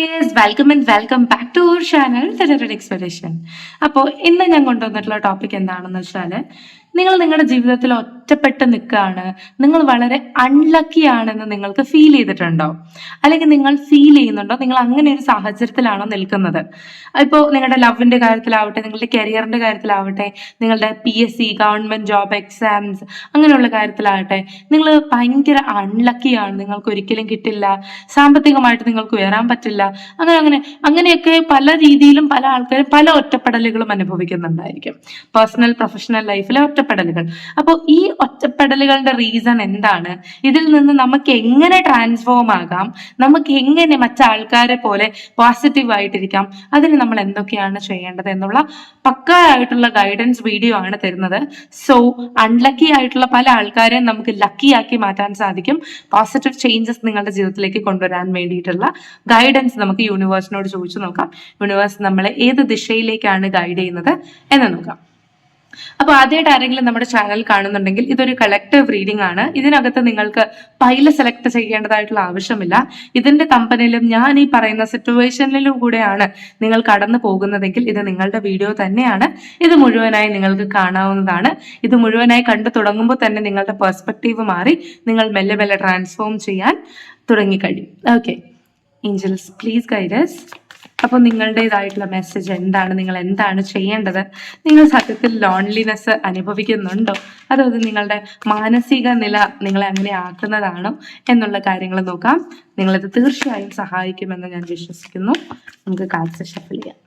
Guys welcome and welcome back to our channel terror expedition അപ്പോൾ ഇന്ന് ഞാൻ കൊണ്ടുവന്നിട്ടുള്ള ടോപ്പിക് എന്താണെന്ന് വെച്ചാൽ നിങ്ങൾ നിങ്ങളുടെ ജീവിതത്തിൽ ഒറ്റപ്പെട്ട് നിൽക്കുകയാണ്. നിങ്ങൾ വളരെ അൺലക്കി ആണെന്ന് നിങ്ങൾക്ക് ഫീൽ ചെയ്തിട്ടുണ്ടോ? അല്ലെങ്കിൽ നിങ്ങൾ ഫീൽ ചെയ്യുന്നുണ്ടോ? നിങ്ങൾ അങ്ങനെ ഒരു സാഹചര്യത്തിലാണോ നിൽക്കുന്നത്? ഇപ്പോൾ നിങ്ങളുടെ ലവിന്റെ കാര്യത്തിലാവട്ടെ നിങ്ങളുടെ കരിയറിന്റെ കാര്യത്തിലാവട്ടെ നിങ്ങളുടെ P S C government job exams അങ്ങനെയുള്ള കാര്യത്തിലാവട്ടെ നിങ്ങൾ ഭയങ്കര അൺലക്കിയാണ് നിങ്ങൾക്ക് ഒരിക്കലും കിട്ടില്ല. സാമ്പത്തികമായിട്ട് നിങ്ങൾക്ക് ഉയരാൻ പറ്റില്ല. അങ്ങനെ അങ്ങനെ അങ്ങനെയൊക്കെ പല രീതിയിലും പല ആൾക്കാരും പല ഒറ്റപ്പെടലുകളും അനുഭവിക്കുന്നുണ്ടായിരിക്കും. പേഴ്സണൽ പ്രൊഫഷണൽ ലൈഫിലെ ഒറ്റപ്പെടലുകൾ. അപ്പോൾ ഈ ഒറ്റപ്പെടലുകളുടെ റീസൺ എന്താണ്? ഇതിൽ നിന്ന് നമുക്ക് എങ്ങനെ ട്രാൻസ്ഫോം ആകാം? നമുക്ക് എങ്ങനെ മറ്റാൾക്കാരെ പോലെ പോസിറ്റീവ് ആയിട്ടിരിക്കാം? അതിന് നമ്മൾ എന്തൊക്കെയാണ് ചെയ്യേണ്ടത് എന്നുള്ള പക്കായിട്ടുള്ള ഗൈഡൻസ് വീഡിയോ ആണ് തരുന്നത്. സോ അൺലക്കി ആയിട്ടുള്ള പല ആൾക്കാരെയും നമുക്ക് ലക്കി ആക്കി മാറ്റാൻ സാധിക്കും. പോസിറ്റീവ് ചേഞ്ചസ് നിങ്ങളുടെ ജീവിതത്തിലേക്ക് കൊണ്ടുവരാൻ വേണ്ടിയിട്ടുള്ള ഗൈഡൻസ് നമുക്ക് യൂണിവേഴ്സിനോട് ചോദിച്ചു നോക്കാം. യൂണിവേഴ്സ് നമ്മളെ ഏത് ദിശയിലേക്കാണ് ഗൈഡ് ചെയ്യുന്നത് എന്ന് നോക്കാം. അപ്പോൾ ആദ്യമായിട്ട് ആരെങ്കിലും നമ്മുടെ ചാനൽ കാണുന്നുണ്ടെങ്കിൽ ഇതൊരു കളക്റ്റീവ് റീഡിംഗ് ആണ്. ഇതിനകത്ത് നിങ്ങൾക്ക് പൈല സെലക്ട് ചെയ്യേണ്ടതായിട്ടുള്ള ആവശ്യമില്ല. ഇതിന്റെ കമ്പനിയിലും ഞാൻ ഈ പറയുന്ന സിറ്റുവേഷനിലും കൂടെയാണ് നിങ്ങൾ കടന്നു പോകുന്നതെങ്കിൽ ഇത് നിങ്ങളുടെ വീഡിയോ തന്നെയാണ്. ഇത് മുഴുവനായി നിങ്ങൾക്ക് കാണാവുന്നതാണ്. ഇത് മുഴുവനായി കണ്ടു തുടങ്ങുമ്പോൾ തന്നെ നിങ്ങളുടെ പെർസ്പെക്റ്റീവ് മാറി. നിങ്ങൾ മെല്ലെ മെല്ലെ ട്രാൻസ്ഫോം ചെയ്യാൻ തുടങ്ങിക്കഴിയും. ഓക്കെ ഏഞ്ചൽസ് പ്ലീസ് ഗൈഡസ് അപ്പോൾ നിങ്ങളുടേതായിട്ടുള്ള മെസ്സേജ് എന്താണ്? നിങ്ങൾ എന്താണ് ചെയ്യേണ്ടത്? നിങ്ങൾ സത്യത്തിൽ ലോൺലിനെസ് അനുഭവിക്കുന്നുണ്ടോ? അതോ അത് നിങ്ങളുടെ മാനസിക നില നിങ്ങളെ അങ്ങനെ ആക്കുന്നതാണോ? എന്നുള്ള കാര്യങ്ങൾ നോക്കാം. നിങ്ങളത് തീർച്ചയായും സഹായിക്കുമെന്ന് ഞാൻ വിശ്വസിക്കുന്നു. നമുക്ക് കാഴ്ച ഷഫിൾ ചെയ്യാം.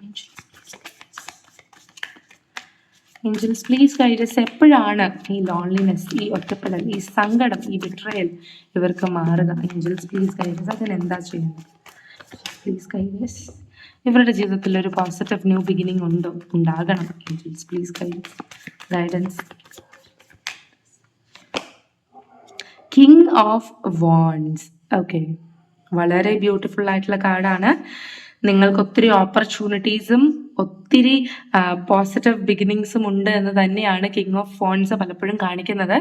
ഏഞ്ചൽസ് പ്ലീസ് ഗൈഡസ് എപ്പോഴാണ് ഈ ലോൺലിനെസ് ഈ ഒറ്റപ്പെടൽ ഈ സങ്കടം ഈ വിട്രയൽ ഇവർക്ക് മാറുക? ഏഞ്ചൽസ് പ്ലീസ് ഗൈഡസ് അതിനെന്താ ചെയ്യുന്നത്? പ്ലീസ് ഗൈഡസ് ഇവരുടെ ജീവിതത്തിൽ ഒരു പോസിറ്റീവ് ന്യൂ ബിഗിനിങ് ഉണ്ടോ? ഉണ്ടാകണം. Angels please guidance guidance king of wands okay വളരെ ബ്യൂട്ടിഫുൾ ആയിട്ടുള്ള കാർഡാണ് നിങ്ങൾക്ക് ഒത്തിരി ഓപ്പർച്യൂണിറ്റീസും ഒത്തിരി പോസിറ്റീവ് ബിഗിനിങ്സും ഉണ്ട് എന്ന് തന്നെയാണ് കിങ് ഓഫ് ഫോൺസ് പലപ്പോഴും കാണിക്കുന്നത്.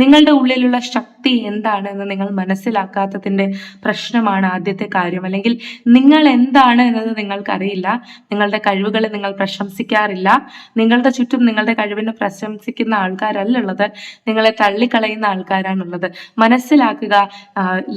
നിങ്ങളുടെ ഉള്ളിലുള്ള ശക്തി എന്താണ് എന്ന് നിങ്ങൾ മനസ്സിലാക്കാത്തതിന്റെ പ്രശ്നമാണ് ആദ്യത്തെ കാര്യം. അല്ലെങ്കിൽ നിങ്ങൾ എന്താണ് എന്നത് നിങ്ങൾക്കറിയില്ല. നിങ്ങളുടെ കഴിവുകളെ നിങ്ങൾ പ്രശംസിക്കാറില്ല. നിങ്ങളുടെ ചുറ്റും നിങ്ങളുടെ കഴിവിനെ പ്രശംസിക്കുന്ന ആൾക്കാരല്ല ഉള്ളത് നിങ്ങളെ തള്ളിക്കളയുന്ന ആൾക്കാരാണുള്ളത്. മനസ്സിലാക്കുക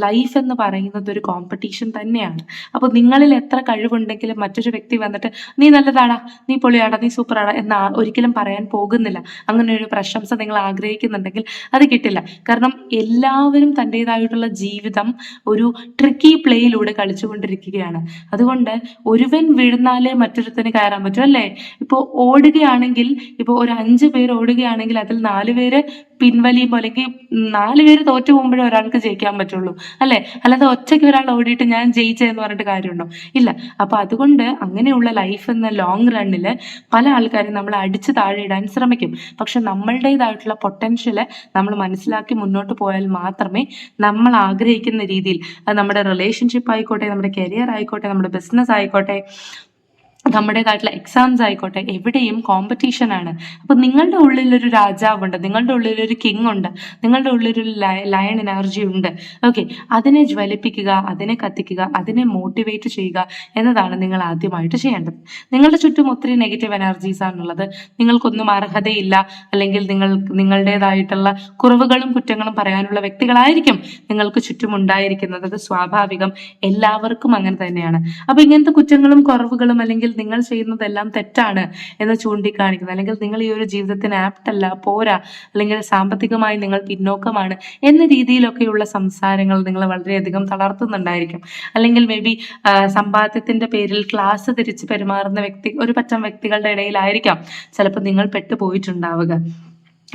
ലൈഫ് എന്ന് പറയുന്നത് ഒരു കോമ്പറ്റീഷൻ തന്നെയാണ്. അപ്പോൾ നിങ്ങളിൽ എത്ര കഴിവുണ്ടെങ്കിലും മറ്റൊരു വ്യക്തി വന്നിട്ട് നീ നല്ലതാടാ നീ പൊളിയാടാ നീ സൂപ്പറാണ് എന്ന് ഒരിക്കലും പറയാൻ പോകുന്നില്ല. അങ്ങനെ ഒരു പ്രശംസ നിങ്ങൾ ആഗ്രഹിക്കുന്നുണ്ടെങ്കിൽ അത് കിട്ടില്ല. കാരണം എല്ലാവരും തന്റെതായിട്ടുള്ള ജീവിതം ഒരു ട്രിക്കി പ്ലേയിലൂടെ കളിച്ചുകൊണ്ടിരിക്കുകയാണ്. അതുകൊണ്ട് ഒരുവൻ വീഴുന്നാലേ മറ്റൊരുത്തന് കയറാൻ പറ്റും അല്ലേ? ഇപ്പോൾ ഓടുകയാണെങ്കിൽ ഇപ്പോൾ ഒരു അഞ്ച് പേര് ഓടുകയാണെങ്കിൽ അതിൽ നാല് പേര് പിൻവലിയുമ്പോൾ അല്ലെങ്കിൽ നാല് പേര് തോറ്റു പോകുമ്പോഴേ ഒരാൾക്ക് ജയിക്കാൻ പറ്റുള്ളൂ അല്ലെ? അല്ലാതെ ഒറ്റയ്ക്ക് ഒരാൾ ഓടിയിട്ട് ഞാൻ ജയിച്ചെന്ന് പറഞ്ഞിട്ട് കാര്യമുണ്ടോ? ഇല്ല. അപ്പൊ അതുകൊണ്ട് അങ്ങനെയുള്ള ലൈഫ് എന്ന ലോങ് റണ്ണിൽ പല ആൾക്കാരും നമ്മൾ അടിച്ച് താഴെ ഇടാൻ ശ്രമിക്കും. പക്ഷെ നമ്മളുടേതായിട്ടുള്ള പൊട്ടൻഷ്യൽ നമ്മൾ മനസ്സിലാക്കി മുന്നോട്ട് പോയാൽ മാത്രമേ നമ്മൾ ആഗ്രഹിക്കുന്ന രീതിയിൽ നമ്മുടെ റിലേഷൻഷിപ്പ് ആയിക്കോട്ടെ നമ്മുടെ കരിയർ ആയിക്കോട്ടെ നമ്മുടെ ബിസിനസ് ആയിക്കോട്ടെ നമ്മുടേതായിട്ടുള്ള എക്സാംസ് ആയിക്കോട്ടെ എവിടെയും കോമ്പറ്റീഷൻ ആണ്. അപ്പൊ നിങ്ങളുടെ ഉള്ളിലൊരു രാജാവുണ്ട് നിങ്ങളുടെ ഉള്ളിലൊരു കിങ് ഉണ്ട് നിങ്ങളുടെ ഉള്ളിലൊരു ലയൺ എനർജി ഉണ്ട്. ഓക്കെ അതിനെ ജ്വലിപ്പിക്കുക അതിനെ കത്തിക്കുക അതിനെ മോട്ടിവേറ്റ് ചെയ്യുക എന്നതാണ് നിങ്ങൾ ആദ്യമായിട്ട് ചെയ്യേണ്ടത്. നിങ്ങളുടെ ചുറ്റും ഒത്തിരി നെഗറ്റീവ് എനർജീസ് ആണുള്ളത്. നിങ്ങൾക്കൊന്നും അർഹതയില്ല അല്ലെങ്കിൽ നിങ്ങൾ നിങ്ങളുടേതായിട്ടുള്ള കുറവുകളും കുറ്റങ്ങളും പറയാനുള്ള വ്യക്തികളായിരിക്കും നിങ്ങൾക്ക് ചുറ്റും ഉണ്ടായിരിക്കുന്നത്. അത് സ്വാഭാവികം എല്ലാവർക്കും അങ്ങനെ തന്നെയാണ്. അപ്പൊ ഇങ്ങനത്തെ കുറ്റങ്ങളും കുറവുകളും അല്ലെങ്കിൽ നിങ്ങൾ ചെയ്യുന്നതെല്ലാം തെറ്റാണ് എന്ന് ചൂണ്ടിക്കാണിക്കുന്നത് അല്ലെങ്കിൽ നിങ്ങൾ ഈ ഒരു ജീവിതത്തിന് ആപ്റ്റല്ല പോരാ. അല്ലെങ്കിൽ സാമ്പത്തികമായി നിങ്ങൾ പിന്നോക്കമാണ് എന്ന രീതിയിലൊക്കെയുള്ള സംസാരങ്ങൾ നിങ്ങൾ വളരെയധികം തളർത്തുന്നുണ്ടായിരിക്കും. അല്ലെങ്കിൽ മേ ബി സമ്പാദ്യത്തിന്റെ പേരിൽ ക്ലാസ് തിരിച്ച് പെരുമാറുന്ന വ്യക്തി ഒരു പറ്റം വ്യക്തികളുടെ ഇടയിലായിരിക്കാം ചിലപ്പോൾ നിങ്ങൾ പെട്ടുപോയിട്ടുണ്ടാവുക.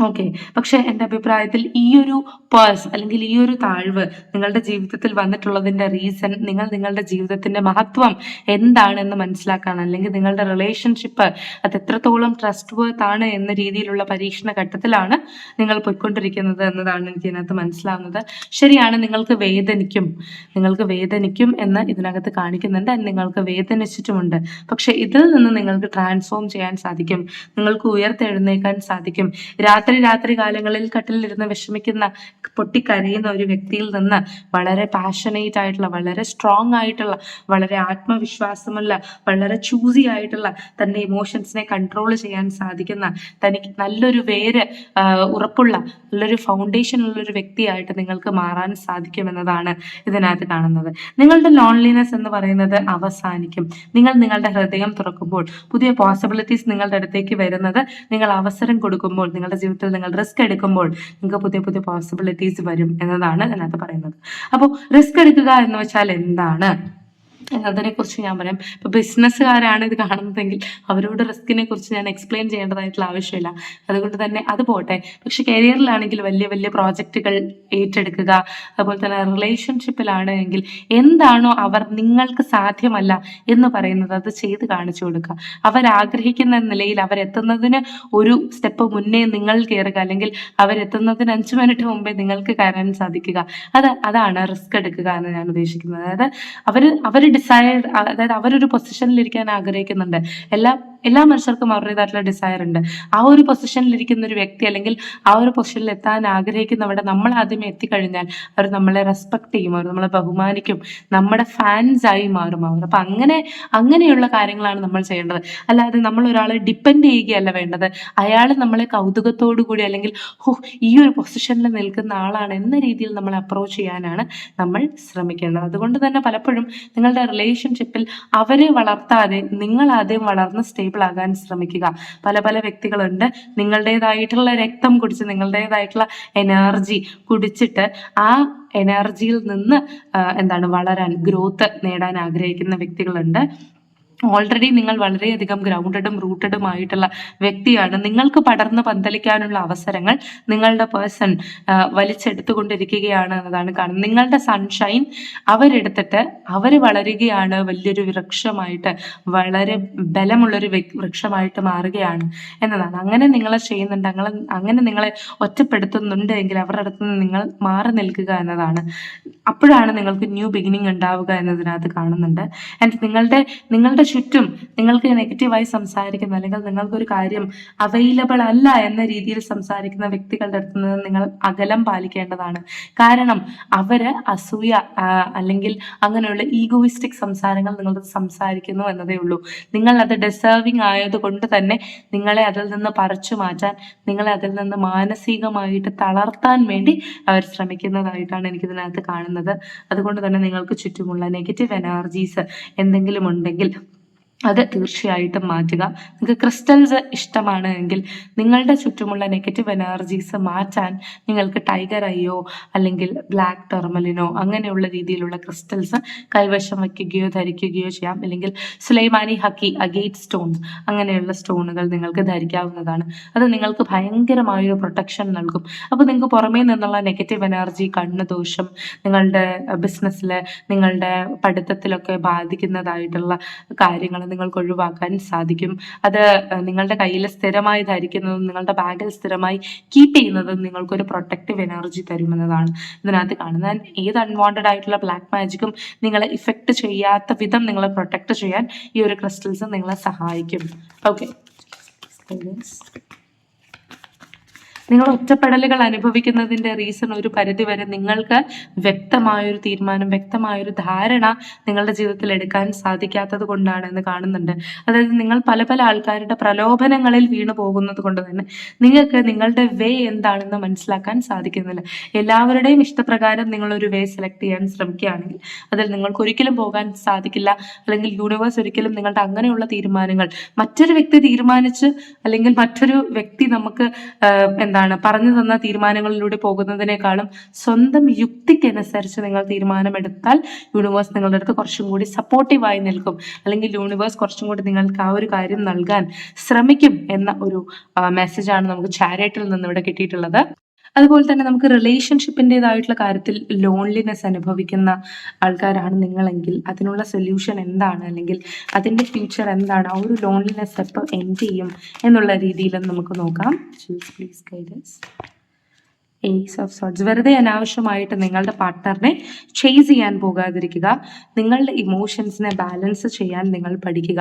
ഓക്കെ പക്ഷെ എന്റെ അഭിപ്രായത്തിൽ ഈ ഒരു പേഴ്സ് അല്ലെങ്കിൽ ഈ ഒരു താഴ്വ് നിങ്ങളുടെ ജീവിതത്തിൽ വന്നിട്ടുള്ളതിന്റെ റീസൺ നിങ്ങൾ നിങ്ങളുടെ ജീവിതത്തിന്റെ മഹത്വം എന്താണെന്ന് മനസ്സിലാക്കാൻ അല്ലെങ്കിൽ നിങ്ങളുടെ റിലേഷൻഷിപ്പ് അത് എത്രത്തോളം ട്രസ്റ്റ് വർത്ത് ആണ് എന്ന രീതിയിലുള്ള പരീക്ഷണ ഘട്ടത്തിലാണ് നിങ്ങൾ പോയിക്കൊണ്ടിരിക്കുന്നത് എന്നതാണ് എനിക്ക് ഇതിനകത്ത് മനസ്സിലാവുന്നത്. ശരിയാണ് നിങ്ങൾക്ക് വേദനിക്കും. നിങ്ങൾക്ക് വേദനിക്കും എന്ന് ഇതിനകത്ത് കാണിക്കുന്നുണ്ട്. നിങ്ങൾക്ക് വേദനിച്ചിട്ടുമുണ്ട്. പക്ഷെ ഇതിൽ നിന്ന് നിങ്ങൾക്ക് ട്രാൻസ്ഫോം ചെയ്യാൻ സാധിക്കും. നിങ്ങൾക്ക് ഉയർത്തെഴുന്നേക്കാൻ സാധിക്കും. രാത്രി രാത്രി രാത്രി കാലങ്ങളിൽ കട്ടിലിരുന്ന് വിഷമിക്കുന്ന പൊട്ടിക്കരയുന്ന ഒരു വ്യക്തിയിൽ നിന്ന് വളരെ പാഷനേറ്റ് ആയിട്ടുള്ള വളരെ സ്ട്രോങ് ആയിട്ടുള്ള വളരെ ആത്മവിശ്വാസമുള്ള വളരെ ചൂസി ആയിട്ടുള്ള തന്റെ ഇമോഷൻസിനെ കൺട്രോൾ ചെയ്യാൻ സാധിക്കുന്ന തനിക്ക് നല്ലൊരു വേര് ഉറപ്പുള്ള നല്ലൊരു ഫൗണ്ടേഷൻ ഉള്ളൊരു വ്യക്തിയായിട്ട് നിങ്ങൾക്ക് മാറാൻ സാധിക്കുമെന്നതാണ് ഇതിനകത്ത് കാണുന്നത്. നിങ്ങളുടെ ലോൺലിനെസ് എന്ന് പറയുന്നത് അവസാനിക്കും. നിങ്ങൾ നിങ്ങളുടെ ഹൃദയം തുറക്കുമ്പോൾ പുതിയ പോസിബിലിറ്റീസ് നിങ്ങളുടെ അടുത്തേക്ക് വരുന്നത് നിങ്ങൾ അവസരം കൊടുക്കുമ്പോൾ നിങ്ങളുടെ ജീവിതത്തിൽ നിങ്ങൾ റിസ്ക് എടുക്കുമ്പോൾ നിങ്ങൾക്ക് പുതിയ പുതിയ പോസിബിലിറ്റീസ് വരും എന്നതാണ് അതിനകത്ത് പറയുന്നത്. അപ്പോൾ റിസ്ക് എടുക്കുക എന്ന് വെച്ചാൽ എന്താണ്? എന്നതിനെ കുറിച്ച് ഞാൻ പറയാം. ഇപ്പൊ ബിസിനസ്സുകാരാണ് ഇത് കാണുന്നതെങ്കിൽ അവരോട് റിസ്കിനെ കുറിച്ച് ഞാൻ എക്സ്പ്ലെയിൻ ചെയ്യേണ്ടതായിട്ടുള്ള ആവശ്യമില്ല. അതുകൊണ്ട് തന്നെ അത് പോട്ടെ. പക്ഷെ കരിയറിലാണെങ്കിൽ വലിയ വലിയ പ്രോജക്റ്റുകൾ ഏറ്റെടുക്കുക അതുപോലെ തന്നെ റിലേഷൻഷിപ്പിലാണ് എങ്കിൽ എന്താണോ അവർ നിങ്ങൾക്ക് സാധ്യമല്ല എന്ന് പറയുന്നത് അത് ചെയ്ത് കാണിച്ചു കൊടുക്കുക. അവരാഗ്രഹിക്കുന്ന നിലയിൽ അവരെത്തുന്നതിന് ഒരു സ്റ്റെപ്പ് മുന്നേ നിങ്ങൾ കയറുക അല്ലെങ്കിൽ അവരെത്തുന്നതിന് അഞ്ച് മിനിറ്റ് മുമ്പേ നിങ്ങൾക്ക് കയറാൻ സാധിക്കുക. അത് അതാണ് റിസ്ക് എടുക്കുക എന്ന് ഞാൻ ഉദ്ദേശിക്കുന്നത്. അതായത് അവർ അവർ ഡിസൈർ അതായത് അവരൊരു പൊസിഷനിൽ ഇരിക്കാൻ ആഗ്രഹിക്കുന്നുണ്ട്. എല്ലാ എല്ലാ മനുഷ്യർക്കും അവരുടേതായിട്ടുള്ള ഡിസയർ ഉണ്ട്. ആ ഒരു പൊസിഷനിൽ ഇരിക്കുന്ന ഒരു വ്യക്തി അല്ലെങ്കിൽ ആ ഒരു പൊസിഷനിൽ എത്താൻ ആഗ്രഹിക്കുന്നവിടെ നമ്മൾ ആദ്യമേ എത്തിക്കഴിഞ്ഞാൽ അവർ നമ്മളെ റെസ്പെക്ട് ചെയ്യും അവർ നമ്മളെ ബഹുമാനിക്കും നമ്മുടെ ഫാൻസ് ആയി മാറും അവർ. അപ്പൊ അങ്ങനെ അങ്ങനെയുള്ള കാര്യങ്ങളാണ് നമ്മൾ ചെയ്യേണ്ടത്. അല്ലാതെ നമ്മൾ ഒരാളെ ഡിപ്പെൻഡ് ചെയ്യുകയല്ല വേണ്ടത്. അയാൾ നമ്മളെ കൗതുകത്തോടു കൂടി അല്ലെങ്കിൽ ഹോ ഈ ഒരു പൊസിഷനിൽ നിൽക്കുന്ന ആളാണ് എന്ന രീതിയിൽ നമ്മൾ അപ്രോച്ച് ചെയ്യാനാണ് നമ്മൾ ശ്രമിക്കേണ്ടത്. അതുകൊണ്ട് തന്നെ പലപ്പോഴും നിങ്ങളുടെ റിലേഷൻഷിപ്പിൽ അവരെ വളർത്താതെ നിങ്ങൾ ആദ്യം വളർന്ന് സ്റ്റേബിൾ ആകാൻ ശ്രമിക്കുക. പല പല വ്യക്തികളുണ്ട്. നിങ്ങളുടേതായിട്ടുള്ള രക്തം കുടിച്ച് നിങ്ങളുടേതായിട്ടുള്ള എനർജി കുടിച്ചിട്ട് ആ എനർജിയിൽ നിന്ന് എന്താണ് വളരാൻ ഗ്രോത്ത് നേടാൻ ആഗ്രഹിക്കുന്ന വ്യക്തികളുണ്ട്. ഓൾറെഡി നിങ്ങൾ വളരെയധികം ഗ്രൗണ്ടഡും റൂട്ടഡും ആയിട്ടുള്ള വ്യക്തിയാണ്. നിങ്ങൾക്ക് പടർന്ന് പന്തലിക്കാനുള്ള അവസരങ്ങൾ നിങ്ങളുടെ പേഴ്സൺ വലിച്ചെടുത്തുകൊണ്ടിരിക്കുകയാണ് എന്നതാണ് കാണുന്നത്. നിങ്ങളുടെ സൺഷൈൻ അവരെടുത്തിട്ട് അവർ വളരുകയാണ് വലിയൊരു വൃക്ഷമായിട്ട് വളരെ ബലമുള്ളൊരു വൃക്ഷമായിട്ട് മാറുകയാണ് എന്നതാണ്. അങ്ങനെ നിങ്ങളെ ചെയ്യുന്നുണ്ട്. അങ്ങനെ അങ്ങനെ നിങ്ങളെ ഒറ്റപ്പെടുത്തുന്നുണ്ട് എങ്കിൽ അവരുടെ അടുത്ത് നിന്ന് നിങ്ങൾ മാറി നിൽക്കുക എന്നതാണ്. അപ്പോഴാണ് നിങ്ങൾക്ക് ന്യൂ ബിഗിനിങ് ഉണ്ടാവുക എന്നതിനകത്ത് കാണുന്നുണ്ട്. ആൻഡ് നിങ്ങളുടെ നിങ്ങളുടെ ചുറ്റും നിങ്ങൾക്ക് നെഗറ്റീവായി സംസാരിക്കുന്ന അല്ലെങ്കിൽ നിങ്ങൾക്കൊരു കാര്യം അവൈലബിൾ അല്ല എന്ന രീതിയിൽ സംസാരിക്കുന്ന വ്യക്തികളുടെ അടുത്ത് നിന്ന് നിങ്ങൾ അകലം പാലിക്കേണ്ടതാണ്. കാരണം അവർ അസൂയ അല്ലെങ്കിൽ അങ്ങനെയുള്ള ഈഗോയിസ്റ്റിക് സംസാരങ്ങൾ നിങ്ങളത് സംസാരിക്കുന്നു എന്നതേ ഉള്ളൂ. നിങ്ങൾ അത് ഡിസേർവിംഗ് ആയതുകൊണ്ട് തന്നെ നിങ്ങളെ അതിൽ നിന്ന് പറിച്ചു മാറ്റാൻ നിങ്ങളെ അതിൽ നിന്ന് മാനസികമായിട്ട് തളർത്താൻ വേണ്ടി അവർ ശ്രമിക്കുന്നതായിട്ടാണ് എനിക്ക് എനിക്കിതിനകത്ത് കാണുന്നത്. അതുകൊണ്ട് തന്നെ നിങ്ങൾക്ക് ചുറ്റുമുള്ള നെഗറ്റീവ് എനർജീസ് എന്തെങ്കിലും ഉണ്ടെങ്കിൽ അത് തീർച്ചയായിട്ടും മാറ്റുക. നിങ്ങൾക്ക് ക്രിസ്റ്റൽസ് ഇഷ്ടമാണ് എങ്കിൽ നിങ്ങളുടെ ചുറ്റുമുള്ള നെഗറ്റീവ് എനർജീസ് മാറ്റാൻ നിങ്ങൾക്ക് ടൈഗർ ഐയോ അല്ലെങ്കിൽ ബ്ലാക്ക് ടെർമലിനോ അങ്ങനെയുള്ള രീതിയിലുള്ള ക്രിസ്റ്റൽസ് കൈവശം വയ്ക്കുകയോ ധരിക്കുകയോ ചെയ്യാം. അല്ലെങ്കിൽ സുലൈമാനി ഹക്കി അഗേറ്റ് സ്റ്റോൺസ് അങ്ങനെയുള്ള സ്റ്റോണുകൾ നിങ്ങൾക്ക് ധരിക്കാവുന്നതാണ്. അത് നിങ്ങൾക്ക് ഭയങ്കരമായൊരു പ്രൊട്ടക്ഷൻ നൽകും. അപ്പോൾ നിങ്ങൾക്ക് പുറമേ നിന്നുള്ള നെഗറ്റീവ് എനർജി കണ്ണ് ദോഷം നിങ്ങളുടെ ബിസിനസ്സിൽ നിങ്ങളുടെ പഠിത്തത്തിലൊക്കെ ബാധിക്കുന്നതായിട്ടുള്ള കാര്യങ്ങൾ നിങ്ങൾക്ക് ഒഴിവാക്കാൻ സാധിക്കും. അത് നിങ്ങളുടെ കയ്യിൽ സ്ഥിരമായി ധരിക്കുന്നതും നിങ്ങളുടെ ബാഗിൽ സ്ഥിരമായി കീപ്പ് ചെയ്യുന്നതും നിങ്ങൾക്കൊരു പ്രൊട്ടക്റ്റീവ് എനർജി തരുമെന്നതാണ്. ഇതിനകത്ത് കാണുന്നത് And ഏത് അൺവാണ്ടഡ് ആയിട്ടുള്ള ബ്ലാക്ക് മാജിക്കും നിങ്ങളെ ഇഫക്റ്റ് ചെയ്യാത്ത വിധം നിങ്ങളെ പ്രൊട്ടക്ട് ചെയ്യാൻ ഈ ഒരു ക്രിസ്റ്റൽസ് നിങ്ങളെ സഹായിക്കും. ഓക്കെ നിങ്ങൾ ഒറ്റപ്പെടലുകൾ അനുഭവിക്കുന്നതിന്റെ റീസൺ ഒരു പരിധിവരെ നിങ്ങൾക്ക് വ്യക്തമായൊരു തീരുമാനം വ്യക്തമായൊരു ധാരണ നിങ്ങളുടെ ജീവിതത്തിൽ എടുക്കാൻ സാധിക്കാത്തത് കൊണ്ടാണ് എന്ന് കാണുന്നുണ്ട്. അതായത് നിങ്ങൾ പല പല ആൾക്കാരുടെ പ്രലോഭനങ്ങളിൽ വീണു പോകുന്നത് കൊണ്ട് തന്നെ നിങ്ങൾക്ക് നിങ്ങളുടെ വേ എന്താണെന്ന് മനസ്സിലാക്കാൻ സാധിക്കുന്നില്ല. എല്ലാവരുടെയും ഇഷ്ടപ്രകാരം നിങ്ങൾ ഒരു വേ സെലക്ട് ചെയ്യാൻ ശ്രമിക്കുകയാണെങ്കിൽ അതിൽ നിങ്ങൾക്ക് ഒരിക്കലും പോകാൻ സാധിക്കില്ല. അല്ലെങ്കിൽ യൂണിവേഴ്സ് ഒരിക്കലും നിങ്ങളുടെ അങ്ങനെയുള്ള തീരുമാനങ്ങൾ മറ്റൊരു വ്യക്തി തീരുമാനിച്ച് അല്ലെങ്കിൽ മറ്റൊരു വ്യക്തി നമുക്ക് എന്താണ്? പറഞ്ഞു തന്ന തീരുമാനങ്ങളിലൂടെ പോകുന്നതിനേക്കാളും സ്വന്തം യുക്തിക്കനുസരിച്ച് നിങ്ങൾ തീരുമാനമെടുത്താൽ യൂണിവേഴ്സ് നിങ്ങളുടെ അടുത്ത് കുറച്ചും കൂടി സപ്പോർട്ടീവായി നിൽക്കും. അല്ലെങ്കിൽ യൂണിവേഴ്സ് കുറച്ചും കൂടി നിങ്ങൾക്ക് ആ ഒരു കാര്യം നൽകാൻ ശ്രമിക്കും എന്ന ഒരു മെസ്സേജാണ് നമുക്ക് ചാരിറ്റിൽ നിന്ന് ഇവിടെ കിട്ടിയിട്ടുള്ളത്. അതുപോലെ തന്നെ നമുക്ക് റിലേഷൻഷിപ്പിന്റെതായിട്ടുള്ള കാര്യത്തിൽ ലോൺലിനെസ് അനുഭവിക്കുന്ന ആൾക്കാരാണ് നിങ്ങളെങ്കിൽ അതിനുള്ള സൊല്യൂഷൻ എന്താണ്? അല്ലെങ്കിൽ അതിന്റെ ഫ്യൂച്ചർ എന്താണ്? ആ ഒരു ലോൺലിനെസ് എപ്പോൾ എൻഡ് ചെയ്യും എന്നുള്ള രീതിയിൽ നമുക്ക് നോക്കാം. Please guidance ace of souls വെറുതെ അനാവശ്യമായിട്ട് നിങ്ങളുടെ പാർട്ട്ണറിനെ ചേസ് ചെയ്യാൻ പോകാതിരിക്കുക. നിങ്ങളുടെ ഇമോഷൻസിനെ ബാലൻസ് ചെയ്യാൻ നിങ്ങൾ പഠിക്കുക.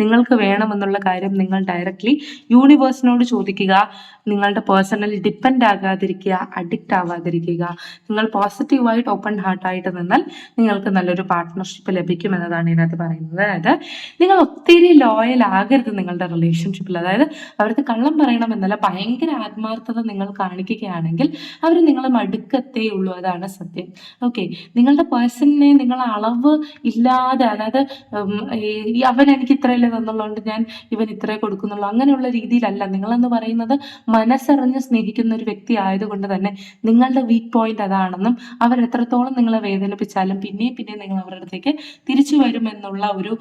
നിങ്ങൾക്ക് വേണമെന്നുള്ള കാര്യം നിങ്ങൾ ഡയറക്റ്റ്ലി യൂണിവേഴ്സിനോട് ചോദിക്കുക. നിങ്ങളുടെ പേഴ്സണലി ഡിപ്പെൻഡ് ആകാതിരിക്കുക അഡിക്റ്റ് ആവാതിരിക്കുക. നിങ്ങൾ പോസിറ്റീവായിട്ട് ഓപ്പൺ ഹാർട്ടായിട്ട് നിന്നാൽ നിങ്ങൾക്ക് നല്ലൊരു പാർട്ട്ണർഷിപ്പ് ലഭിക്കുമെന്നതാണ് ഇതിനകത്ത് പറയുന്നത്. അതായത് നിങ്ങൾ ഒത്തിരി ലോയൽ ആകരുത് നിങ്ങളുടെ റിലേഷൻഷിപ്പിൽ അതായത് അവർക്ക് കള്ളം പറയണമെന്നല്ല ഭയങ്കര ആത്മാർത്ഥത നിങ്ങൾ കാണിക്കുകയാണെങ്കിൽ അവർ നിങ്ങളെ മടുക്കത്തേ ഉള്ളൂ. അതാണ് സത്യം. ഓക്കെ നിങ്ങളുടെ പേഴ്സണിനെ നിങ്ങളെ അളവ് ഇല്ലാതെ അതായത് അവൻ എനിക്ക് ഇത്രയല്ലേ തന്നുള്ളതുകൊണ്ട് ഞാൻ ഇവൻ ഇത്രേ കൊടുക്കുന്നുള്ളൂ. അങ്ങനെയുള്ള രീതിയിലല്ല. നിങ്ങളെന്ന് പറയുന്നത് മനസ്സറിഞ്ഞ് സ്നേഹിക്കുന്ന ഒരു വ്യക്തി ആയതുകൊണ്ട് തന്നെ നിങ്ങളുടെ വീക്ക് പോയിന്റ് അതാണെന്നും അവർ എത്രത്തോളം നിങ്ങളെ വേദനിപ്പിച്ചാലും പിന്നെയും പിന്നെയും നിങ്ങൾ അവരുടെ അടുത്തേക്ക് തിരിച്ചു വരുമെന്നുള്ള ഒരു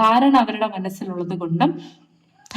ധാരണ അവരുടെ മനസ്സിലുള്ളത് കൊണ്ടും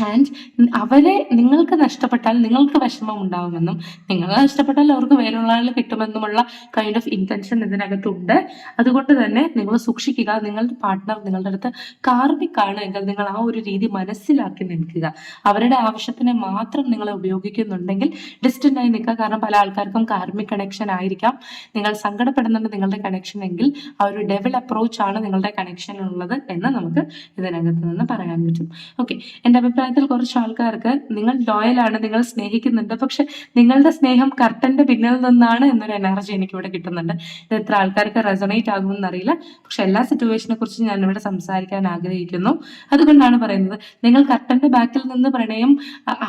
ആൻഡ് അവരെ നിങ്ങൾക്ക് നഷ്ടപ്പെട്ടാൽ നിങ്ങൾക്ക് വിഷമം ഉണ്ടാവുമെന്നും നിങ്ങൾ നഷ്ടപ്പെട്ടാൽ അവർക്ക് വേറെയുള്ള ആൾ കിട്ടുമെന്നുമുള്ള കൈൻഡ് ഓഫ് ഇന്റൻഷൻ ഇതിനകത്തുണ്ട്. അതുകൊണ്ട് തന്നെ നിങ്ങൾ സൂക്ഷിക്കുക നിങ്ങളുടെ പാർട്ട്ണർ നിങ്ങളുടെ അടുത്ത് കാർമിക്കാണ് എങ്കിൽ നിങ്ങൾ ആ ഒരു രീതി മനസ്സിലാക്കി നിൽക്കുക. അവരുടെ ആവശ്യത്തിന് മാത്രം നിങ്ങളെ ഉപയോഗിക്കുന്നുണ്ടെങ്കിൽ ഡിസ്റ്റന്റ് ആയി നിൽക്കുക. കാരണം പല ആൾക്കാർക്കും കാർമിക് കണക്ഷൻ ആയിരിക്കാം. നിങ്ങൾ സങ്കടപ്പെടുന്നുണ്ട് നിങ്ങളുടെ കണക്ഷൻ എങ്കിൽ ആ ഒരു ഡെവൽ അപ്രോച്ച് ആണ് നിങ്ങളുടെ കണക്ഷൻ ഉള്ളത് എന്ന് നമുക്ക് ഇതിനകത്ത് നിന്ന് പറയാൻ പറ്റും. ഓക്കെ എന്റെ അഭിപ്രായത്തിൽ കുറച്ച് ആൾക്കാർക്ക് നിങ്ങൾ ലോയലാണ് നിങ്ങൾ സ്നേഹിക്കുന്നുണ്ട്. പക്ഷെ നിങ്ങളുടെ സ്നേഹം കർട്ടന്റെ പിന്നിൽ നിന്നാണ് എന്നൊരു എനർജി എനിക്ക് ഇവിടെ കിട്ടുന്നുണ്ട്. ഇത് എത്ര ആൾക്കാർക്ക് റെസണേറ്റ് ആകുമെന്ന് അറിയില്ല പക്ഷെ എല്ലാ സിറ്റുവേഷനെ കുറിച്ച് ഞാൻ ഇവിടെ സംസാരിക്കാൻ ആഗ്രഹിക്കുന്നു. അതുകൊണ്ടാണ് പറയുന്നത് നിങ്ങൾ കർട്ടന്റെ ബാക്കിൽ നിന്ന് പ്രണയം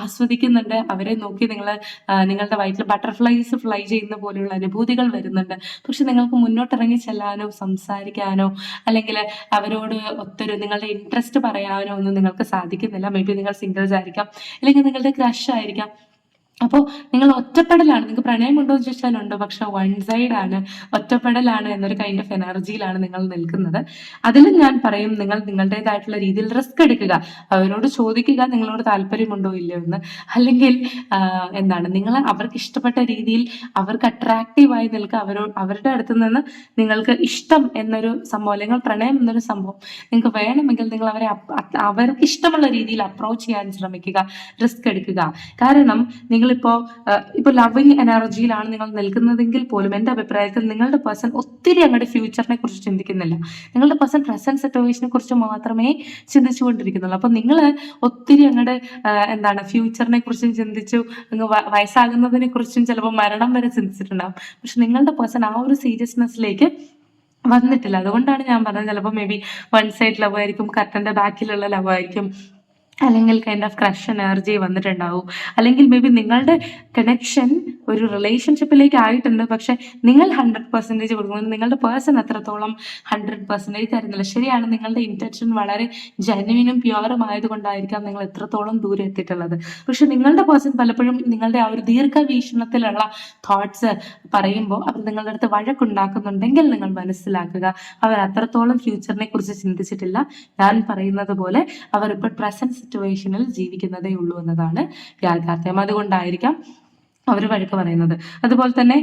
ആസ്വദിക്കുന്നുണ്ട്. അവരെ നോക്കി നിങ്ങൾ നിങ്ങളുടെ വയറ്റിൽ ബട്ടർഫ്ലൈസ് ഫ്ലൈ ചെയ്യുന്ന പോലെയുള്ള അനുഭൂതികൾ വരുന്നുണ്ട്. പക്ഷെ നിങ്ങൾക്ക് മുന്നോട്ടിറങ്ങി ചെല്ലാനോ സംസാരിക്കാനോ അല്ലെങ്കിൽ അവരോട് ഒത്തൊരു നിങ്ങളുടെ ഇൻട്രസ്റ്റ് പറയാനോ ഒന്നും നിങ്ങൾക്ക് സാധിക്കുന്നില്ല. മേ ബി നിങ്ങൾ സിംഗിൾസ് ആയിരിക്കാം. അല്ലെങ്കിൽ നിങ്ങളുടെ ക്രഷ് ആയിരിക്കാം. അപ്പോൾ നിങ്ങൾ ഒറ്റപ്പെടലാണ്. നിങ്ങൾക്ക് പ്രണയം പ്രണയമുണ്ടോ എന്ന് ചോദിച്ചാൽ ഉണ്ടോ. പക്ഷെ വൺ സൈഡ് ആണ്. ഒറ്റപ്പെടലാണ് എന്നൊരു കൈൻഡ് ഓഫ് എനർജിയിലാണ് നിങ്ങൾ നിൽക്കുന്നത്. അതിലും ഞാൻ പറയും നിങ്ങൾ നിങ്ങളുടേതായിട്ടുള്ള രീതിയിൽ റിസ്ക് എടുക്കുക. അവരോട് ചോദിക്കുക നിങ്ങളോട് താല്പര്യമുണ്ടോ ഇല്ലയോ എന്ന്. അല്ലെങ്കിൽ എന്താണ് നിങ്ങൾ അവർക്ക് ഇഷ്ടപ്പെട്ട രീതിയിൽ അവർക്ക് അട്രാക്റ്റീവായി നിൽക്കുക. അവരോ അവരുടെ അടുത്ത് നിന്ന് നിങ്ങൾക്ക് ഇഷ്ടം എന്നൊരു സംഭവം അല്ലെങ്കിൽ പ്രണയം എന്നൊരു സംഭവം നിങ്ങൾക്ക് വേണമെങ്കിൽ നിങ്ങൾ അവരെ അവർക്ക് ഇഷ്ടമുള്ള രീതിയിൽ അപ്രോച്ച് ചെയ്യാൻ ശ്രമിക്കുക റിസ്ക് എടുക്കുക. കാരണം നിങ്ങളിപ്പോ ആ, ഇപ്പൊ ലവിങ് എനർജിയിലാണ് നിങ്ങൾ നിൽക്കുന്നതെങ്കിൽ പോലും എന്റെ അഭിപ്രായത്തിൽ നിങ്ങളുടെ പേഴ്സൺ ഒത്തിരി അങ്ങോട്ട് ഫ്യൂച്ചറിനെ കുറിച്ച് ചിന്തിക്കുന്നില്ല. നിങ്ങളുടെ പേഴ്സൺ പ്രസന്റ് സിറ്റുവേഷനെ കുറിച്ച് മാത്രമേ ചിന്തിച്ചുകൊണ്ടിരിക്കുന്നുള്ളൂ. അപ്പൊ നിങ്ങൾ ഒത്തിരി അങ്ങോട്ട് എന്താണ് ഫ്യൂച്ചറിനെ കുറിച്ചും ചിന്തിച്ചു അങ്ങ് വയസ്സാകുന്നതിനെ കുറിച്ചും ചിലപ്പോൾ മരണം വരെ ചിന്തിച്ചിട്ടുണ്ടാവും. പക്ഷെ നിങ്ങളുടെ പേഴ്സൺ ആ ഒരു സീരിയസ്നെസ്സിലേക്ക് വന്നിട്ടില്ല. അതുകൊണ്ടാണ് ഞാൻ പറഞ്ഞത് ചിലപ്പോൾ maybe one side love ആയിരിക്കും കർട്ടന്റെ ബാക്കിലുള്ള ലവ് ആയിരിക്കും. അല്ലെങ്കിൽ കൈൻഡ് ഓഫ് ക്രഷ് എനർജി വന്നിട്ടുണ്ടാവും. അല്ലെങ്കിൽ മേ ബി നിങ്ങളുടെ കണക്ഷൻ ഒരു റിലേഷൻഷിപ്പിലേക്ക് ആയിട്ടുണ്ട്. പക്ഷെ നിങ്ങൾ ഹൺഡ്രഡ് പെർസെന്റേജ് കൊടുക്കുന്നത് നിങ്ങളുടെ പേഴ്സൺ എത്രത്തോളം ഹൺഡ്രഡ് പെർസെന്റേജ് തരുന്നില്ല. ശരിയാണ് നിങ്ങളുടെ ഇന്റൻഷൻ വളരെ ജെന്യുവിനും പ്യുവറും ആയതുകൊണ്ടായിരിക്കാം നിങ്ങൾ എത്രത്തോളം ദൂരെ എത്തിയിട്ടുള്ളത്. പക്ഷെ നിങ്ങളുടെ പേഴ്സൺ പലപ്പോഴും നിങ്ങളുടെ ആ ഒരു ദീർഘവീക്ഷണത്തിലുള്ള തോട്ട്സ് പറയുമ്പോൾ അവർ നിങ്ങളുടെ അടുത്ത് വഴക്കുണ്ടാക്കുന്നുണ്ടെങ്കിൽ നിങ്ങൾ മനസ്സിലാക്കുക അവർ അത്രത്തോളം ഫ്യൂച്ചറിനെ കുറിച്ച് ചിന്തിച്ചിട്ടില്ല. ഞാൻ പറയുന്നത് പോലെ അവർ ഇപ്പോൾ പ്രസന്റ് സിറ്റുവേഷനിൽ ജീവിക്കുന്നതേ ഉള്ളൂ എന്നതാണ് യാഥാർത്ഥ്യം. അതുകൊണ്ടായിരിക്കാം അവർ വഴക്ക് പറയുന്നത്. അതുപോലെ തന്നെ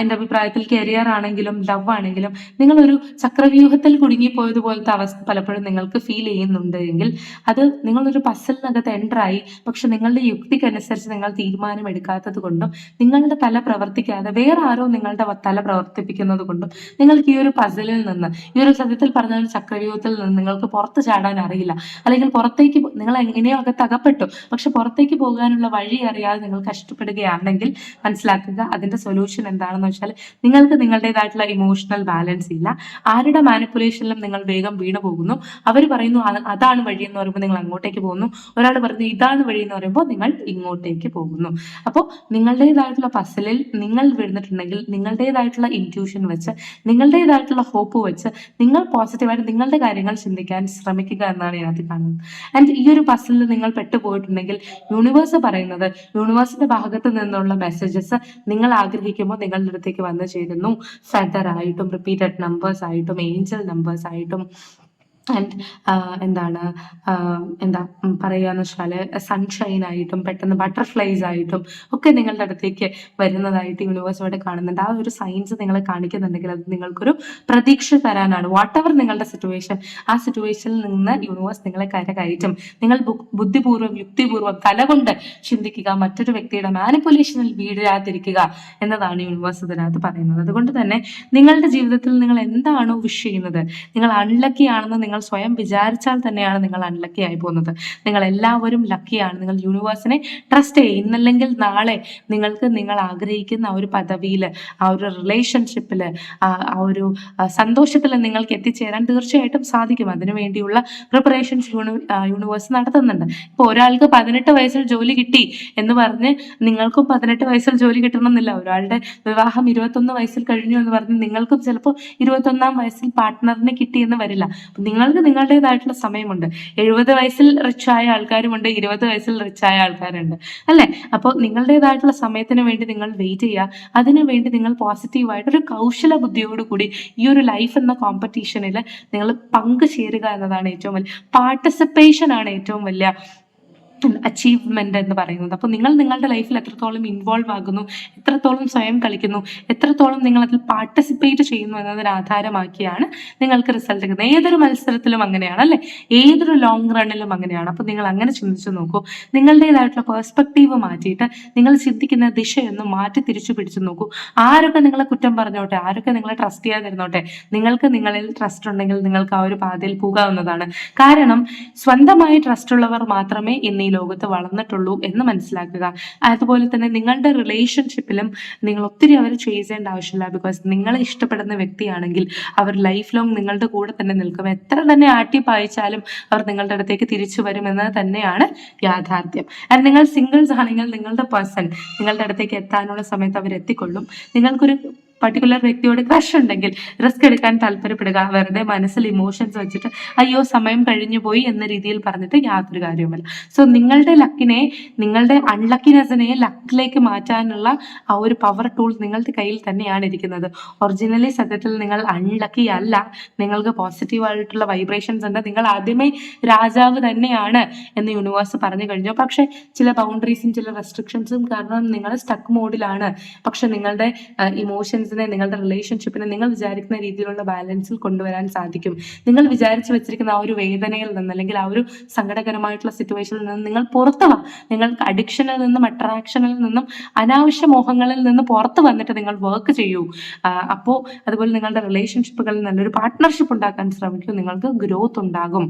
എന്റെ അഭിപ്രായത്തിൽ കരിയർ ആണെങ്കിലും ലവ് ആണെങ്കിലും നിങ്ങളൊരു ചക്രവ്യൂഹത്തിൽ കുടുങ്ങിപ്പോയതുപോലത്തെ അവസ്ഥ പലപ്പോഴും നിങ്ങൾക്ക് ഫീൽ ചെയ്യുന്നുണ്ട് എങ്കിൽ അത് നിങ്ങളൊരു പസലിനകത്ത് ആയി പക്ഷെ നിങ്ങളുടെ യുക്തിക്കനുസരിച്ച് നിങ്ങൾ തീരുമാനം എടുക്കാത്തത് കൊണ്ടും നിങ്ങളുടെ തല പ്രവർത്തിക്കാതെ വേറെ ആരോ നിങ്ങളുടെ തല പ്രവർത്തിപ്പിക്കുന്നത് കൊണ്ടും നിങ്ങൾക്ക് ഈ ഒരു പസലിൽ നിന്ന് ഈ ഒരു സത്യത്തിൽ പറഞ്ഞ ഒരു ചക്രവ്യൂഹത്തിൽ നിന്ന് നിങ്ങൾക്ക് പുറത്ത് ചാടാൻ അറിയില്ല. അല്ലെങ്കിൽ പുറത്തേക്ക് നിങ്ങൾ എങ്ങനെയോ അകത്ത് അകപ്പെട്ടു പക്ഷെ പുറത്തേക്ക് പോകാനുള്ള വഴി അറിയാതെ നിങ്ങൾ കഷ്ടപ്പെടുകയാണെങ്കിൽ മനസ്സിലാക്കുക അതിന്റെ സൊല്യൂഷൻ എന്താണെന്ന് വെച്ചാൽ നിങ്ങൾക്ക് നിങ്ങളുടേതായിട്ടുള്ള ഇമോഷണൽ ബാലൻസ് ഇല്ല. ആരുടെ മാനിപ്പുലേഷനിലും നിങ്ങൾ വേഗം വീണു പോകുന്നു. അവർ പറയുന്നു അതാണ് വഴി എന്ന് പറയുമ്പോൾ നിങ്ങൾ അങ്ങോട്ടേക്ക് പോകുന്നു. ഒരാൾ പറയുന്നു ഇതാണ് വഴി എന്ന് പറയുമ്പോൾ നിങ്ങൾ ഇങ്ങോട്ടേക്ക് പോകുന്നു. അപ്പോൾ നിങ്ങളുടേതായിട്ടുള്ള പസലിൽ നിങ്ങൾ വീണിട്ടുണ്ടെങ്കിൽ നിങ്ങളുടേതായിട്ടുള്ള ഇന്റ്യൂഷൻ വെച്ച് നിങ്ങളുടേതായിട്ടുള്ള ഹോപ്പ് വെച്ച് നിങ്ങൾ പോസിറ്റീവായിട്ട് നിങ്ങളുടെ കാര്യങ്ങൾ ചിന്തിക്കാൻ ശ്രമിക്കുക എന്നാണ് ഇതിനകത്ത് കാണുന്നത്. ആൻഡ് ഈ ഒരു പസലിൽ നിങ്ങൾ പെട്ടുപോയിട്ടുണ്ടെങ്കിൽ യൂണിവേഴ്സ് പറയുന്നത് യൂണിവേഴ്സിന്റെ ഭാഗത്ത് നിന്നുള്ള മെസ്സേജസ് നിങ്ങൾ ആഗ്രഹിക്കുമ്പോൾ നിങ്ങളുടെ അടുത്തേക്ക് വന്നു ചേരുന്നു. ഫെദർ ആയിട്ടും റിപ്പീറ്റഡ് നമ്പേഴ്സ് ആയിട്ടും ഏഞ്ചൽ നമ്പേഴ്സ് ആയിട്ടും ആൻഡ് എന്താണ് എന്താ പറയുകയെന്ന് വെച്ചാൽ സൺഷൈൻ ആയിട്ടും പെട്ടെന്ന് ബട്ടർഫ്ലൈസ് ആയിട്ടും ഒക്കെ നിങ്ങളുടെ അടുത്തേക്ക് വരുന്നതായിട്ട് യൂണിവേഴ്സ് അവിടെ കാണുന്നുണ്ട്. ആ ഒരു സയൻസ് നിങ്ങളെ കാണിക്കുന്നുണ്ടെങ്കിൽ അത് നിങ്ങൾക്കൊരു പ്രതീക്ഷ തരാനാണ്. വാട്ട് എവർ നിങ്ങളുടെ സിറ്റുവേഷൻ ആ സിറ്റുവേഷനിൽ നിന്ന് യൂണിവേഴ്സ് നിങ്ങളെ കരകയറ്റും നിങ്ങൾ ബുദ്ധിപൂർവം യുക്തിപൂർവം തലകൊണ്ട് ചിന്തിക്കുക മറ്റൊരു വ്യക്തിയുടെ മാനിപ്പുലേഷനിൽ വീഴാതിരിക്കുക എന്നതാണ് യൂണിവേഴ്സ് ഇതിനകത്ത് പറയുന്നത്. അതുകൊണ്ട് തന്നെ നിങ്ങളുടെ ജീവിതത്തിൽ നിങ്ങൾ എന്താണോ വിഷ് ചെയ്യുന്നത് നിങ്ങൾ അൺലക്കി ആണെന്ന് നിങ്ങൾ സ്വയം വിചാരിച്ചാൽ തന്നെയാണ് നിങ്ങൾ അൺലക്കി ആയി പോകുന്നത്. നിങ്ങൾ എല്ലാവരും ലക്കിയാണ് നിങ്ങൾ യൂണിവേഴ്സിനെ ട്രസ്റ്റ് ചെയ്യുക ഇന്നല്ലെങ്കിൽ നാളെ നിങ്ങൾക്ക് നിങ്ങൾ ആഗ്രഹിക്കുന്ന ആ ഒരു പദവിയിൽ ആ ഒരു റിലേഷൻഷിപ്പിൽ ആ ഒരു സന്തോഷത്തിൽ നിങ്ങൾക്ക് എത്തിച്ചേരാൻ തീർച്ചയായിട്ടും സാധിക്കും. അതിനു വേണ്ടിയുള്ള പ്രിപ്പറേഷൻസ് യൂണിവേഴ്സ് നടത്തുന്നുണ്ട്. ഇപ്പോൾ ഒരാൾക്ക് പതിനെട്ട് വയസ്സിൽ ജോലി കിട്ടി എന്ന് പറഞ്ഞ് നിങ്ങൾക്കും പതിനെട്ട് വയസ്സിൽ ജോലി കിട്ടണമെന്നില്ല. ഒരാളുടെ വിവാഹം ഇരുപത്തൊന്ന് വയസ്സിൽ കഴിഞ്ഞു എന്ന് പറഞ്ഞ് നിങ്ങൾക്കും ചിലപ്പോൾ ഇരുപത്തൊന്നാം വയസ്സിൽ പാർട്ട്ണറിനെ കിട്ടിയെന്ന് വരില്ല. അപ്പം നിങ്ങൾക്ക് നിങ്ങളുടേതായിട്ടുള്ള സമയമുണ്ട്. എഴുപത് വയസ്സിൽ റിച്ചായ ആൾക്കാരുമുണ്ട് ഇരുപത് വയസ്സിൽ റിച്ചായ ആൾക്കാരുണ്ട്. അല്ലേ? അപ്പോൾ നിങ്ങളുടേതായിട്ടുള്ള സമയത്തിന് വേണ്ടി നിങ്ങൾ വെയിറ്റ് ചെയ്യുക. അതിനു വേണ്ടി നിങ്ങൾ പോസിറ്റീവായിട്ട് ഒരു കൗശല ബുദ്ധിയോടുകൂടി ഈ ഒരു ലൈഫ് എന്ന കോമ്പറ്റീഷനിൽ നിങ്ങൾ പങ്കുചേരുക എന്നതാണ് ഏറ്റവും വലിയ പാർട്ടിസിപ്പേഷൻ ആണ് ഏറ്റവും വലിയ അച്ചീവ്മെന്റ് എന്ന് പറയുന്നത്. അപ്പോൾ നിങ്ങൾ നിങ്ങളുടെ ലൈഫിൽ എത്രത്തോളം ഇൻവോൾവ് ആകുന്നു എത്രത്തോളം സ്വയം കളിക്കുന്നു എത്രത്തോളം നിങ്ങൾ അതിൽ പാർട്ടിസിപ്പേറ്റ് ചെയ്യുന്നു എന്നതിന് ആധാരമാക്കിയാണ് നിങ്ങൾക്ക് റിസൾട്ട് കിട്ടുന്നത്. ഏതൊരു മത്സരത്തിലും അങ്ങനെയാണ് അല്ലേ? ഏതൊരു ലോങ് റണ്ണിലും അങ്ങനെയാണ്. അപ്പോൾ നിങ്ങൾ അങ്ങനെ ചിന്തിച്ചു നോക്കൂ. നിങ്ങളുടേതായിട്ടുള്ള പേഴ്സ്പെക്റ്റീവ് മാറ്റിയിട്ട് നിങ്ങൾ ചിന്തിക്കുന്ന ദിശയൊന്നും മാറ്റി തിരിച്ചു പിടിച്ചു നോക്കൂ. ആരൊക്കെ നിങ്ങളെ കുറ്റം പറഞ്ഞോട്ടെ ആരൊക്കെ നിങ്ങളെ ട്രസ്റ്റ് ചെയ്യാതിരുന്നോട്ടെ നിങ്ങൾക്ക് നിങ്ങളിൽ ട്രസ്റ്റ് ഉണ്ടെങ്കിൽ നിങ്ങൾക്ക് ആ ഒരു പാതയിൽ പോകാവുന്നതാണ്. കാരണം സ്വന്തമായി ട്രസ്റ്റ് ഉള്ളവർ മാത്രമേ ഇന്ന് ഈ ലോകത്ത് വളർന്നിട്ടുള്ളൂ എന്ന് മനസ്സിലാക്കുക. അതുപോലെ തന്നെ നിങ്ങളുടെ റിലേഷൻഷിപ്പിലും നിങ്ങൾ ഒത്തിരി അവർ ചെയ്യേണ്ട ആവശ്യമില്ല. ബിക്കോസ് നിങ്ങളെ ഇഷ്ടപ്പെടുന്ന വ്യക്തിയാണെങ്കിൽ അവർ ലൈഫ് ലോങ് നിങ്ങളുടെ കൂടെ തന്നെ നിൽക്കും. എത്ര തന്നെ ആട്ടി പായിച്ചാലും അവർ നിങ്ങളുടെ അടുത്തേക്ക് തിരിച്ചു വരുമെന്ന് തന്നെയാണ് യാഥാർത്ഥ്യം. ആൻഡ് നിങ്ങൾ സിംഗിൾസ് ആണെങ്കിൽ നിങ്ങളുടെ പേഴ്സൺ നിങ്ങളുടെ അടുത്തേക്ക് എത്താനുള്ള സമയത്ത് അവർ എത്തിക്കൊള്ളും. നിങ്ങൾക്കൊരു പർട്ടിക്കുലർ വ്യക്തിയോട് ക്രഷ് ഉണ്ടെങ്കിൽ റിസ്ക് എടുക്കാൻ താല്പര്യപ്പെടുക. വെറുതെ മനസ്സിൽ ഇമോഷൻസ് വെച്ചിട്ട് അയ്യോ സമയം കഴിഞ്ഞു പോയി എന്ന രീതിയിൽ പറഞ്ഞിട്ട് യാതൊരു കാര്യവുമില്ല. സോ നിങ്ങളുടെ ലക്കിനെ നിങ്ങളുടെ അൺലക്കിനെസിനെ ലക്കിലേക്ക് മാറ്റാനുള്ള ആ ഒരു പവർ ടൂൾ നിങ്ങളുടെ കയ്യിൽ തന്നെയാണ് ഇരിക്കുന്നത്. ഒറിജിനലി സത്യത്തിൽ നിങ്ങൾ അൺലക്കി അല്ല. നിങ്ങൾക്ക് പോസിറ്റീവ് ആയിട്ടുള്ള വൈബ്രേഷൻസ് ഉണ്ട്. നിങ്ങൾ ആദ്യമേ രാജാവ് തന്നെയാണ് എന്ന് യൂണിവേഴ്സ് പറഞ്ഞു കഴിഞ്ഞു. പക്ഷെ ചില ബൗണ്ടറീസും ചില റെസ്ട്രിക്ഷൻസും കാരണം നിങ്ങൾ സ്റ്റക്ക് മോഡിലാണ് പക്ഷെ നിങ്ങളുടെ ഇമോഷൻസിനെ നിങ്ങളുടെ റിലേഷൻഷിപ്പിനെ നിങ്ങൾ വിചാരിക്കുന്ന രീതിയിലുള്ള ബാലൻസിൽ കൊണ്ടുവരാൻ സാധിക്കും. നിങ്ങൾ വിചാരിച്ചു വെച്ചിരിക്കുന്ന ആ ഒരു വേദനയിൽ നിന്ന് അല്ലെങ്കിൽ ആ ഒരു സങ്കടകരമായിട്ടുള്ള സിറ്റുവേഷനിൽ നിന്ന് നിങ്ങൾ പുറത്തു വാ. നിങ്ങൾക്ക് അഡിക്ഷനിൽ നിന്നും അട്രാക്ഷനിൽ നിന്നും അനാവശ്യ മോഹങ്ങളിൽ നിന്ന് പുറത്ത് വന്നിട്ട് നിങ്ങൾ വർക്ക് ചെയ്യൂ. അപ്പോൾ അതുപോലെ നിങ്ങളുടെ റിലേഷൻഷിപ്പുകളിൽ നല്ലൊരു പാർട്ട്ണർഷിപ്പ് ഉണ്ടാക്കാൻ ശ്രമിക്കൂ. നിങ്ങൾക്ക് ഗ്രോത്ത് ഉണ്ടാകും.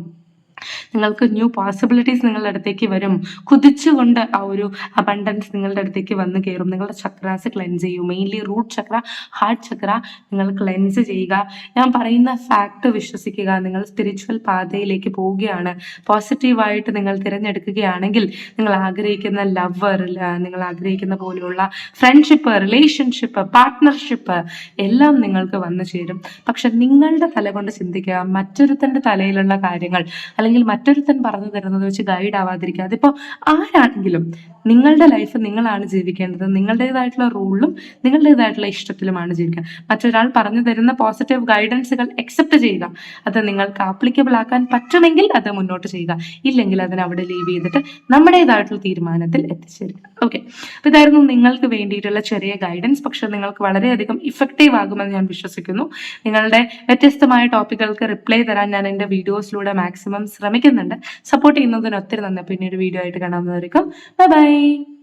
നിങ്ങൾക്ക് ന്യൂ പോസിബിലിറ്റീസ് നിങ്ങളുടെ അടുത്തേക്ക് വരും. കുതിച്ചുകൊണ്ട് ആ ഒരു അബണ്ടൻസ് നിങ്ങളുടെ അടുത്തേക്ക് വന്ന് കയറും. നിങ്ങളുടെ ചക്രാസ് ക്ലെൻസ് ചെയ്യും. Mainly root chakra heart chakra നിങ്ങൾ ക്ലെൻസ് ചെയ്യുക. ഞാൻ പറയുന്ന ഫാക്ട് വിശ്വസിക്കുക. നിങ്ങൾ സ്പിരിച്വൽ പാതയിലേക്ക് പോവുകയാണ്. പോസിറ്റീവായിട്ട് നിങ്ങൾ തിരഞ്ഞെടുക്കുകയാണെങ്കിൽ നിങ്ങൾ ആഗ്രഹിക്കുന്ന ലവർ നിങ്ങൾ ആഗ്രഹിക്കുന്ന പോലെയുള്ള ഫ്രണ്ട്ഷിപ്പ് റിലേഷൻഷിപ്പ് പാർട്ട്ണർഷിപ്പ് എല്ലാം നിങ്ങൾക്ക് വന്നു ചേരും. പക്ഷെ നിങ്ങളുടെ തല കൊണ്ട് ചിന്തിക്കുക. മറ്റൊരുത്തന്റെ തലയിലുള്ള കാര്യങ്ങൾ അല്ലെങ്കിൽ മറ്റൊരുത്തൻ പറഞ്ഞു തരുന്നത് വെച്ച് ഗൈഡ് ആവാതിരിക്കുക അതിപ്പോൾ ആരാണെങ്കിലും നിങ്ങളുടെ ലൈഫ് നിങ്ങളാണ് ജീവിക്കേണ്ടത്. നിങ്ങളുടേതായിട്ടുള്ള റൂളിലും നിങ്ങളുടേതായിട്ടുള്ള ഇഷ്ടത്തിലുമാണ് ജീവിക്കുക മറ്റൊരാൾ പറഞ്ഞു തരുന്ന പോസിറ്റീവ് ഗൈഡൻസുകൾ അക്സെപ്റ്റ് ചെയ്യുക. അത് നിങ്ങൾക്ക് ആപ്ലിക്കബിൾ ആക്കാൻ പറ്റുമെങ്കിൽ അത് മുന്നോട്ട് ചെയ്യുക. ഇല്ലെങ്കിൽ അതിനെ അവിടെ ലീവ് ചെയ്തിട്ട് നമ്മുടേതായിട്ടുള്ള തീരുമാനത്തിൽ എത്തിച്ചേരുക. ഓക്കെ അപ്പോൾ ഇതായിരുന്നു നിങ്ങൾക്ക് വേണ്ടിയിട്ടുള്ള ചെറിയ ഗൈഡൻസ് പക്ഷെ നിങ്ങൾക്ക് വളരെയധികം ഇഫക്റ്റീവ് ആകുമെന്ന് ഞാൻ വിശ്വസിക്കുന്നു. നിങ്ങളുടെ വ്യത്യസ്തമായ ടോപ്പിക്കുകൾക്ക് റിപ്ലൈ തരാൻ ഞാൻ എന്റെ വീഡിയോസിലൂടെ മാക്സിമം ശ്രമിക്കുന്നുണ്ട്. സപ്പോർട്ട് ചെയ്യുന്നതിന് ഒത്തിരി നന്ദി. പിന്നീട് വീഡിയോ ആയിട്ട് കാണാവുന്നതായിരിക്കും ബൈ ബൈ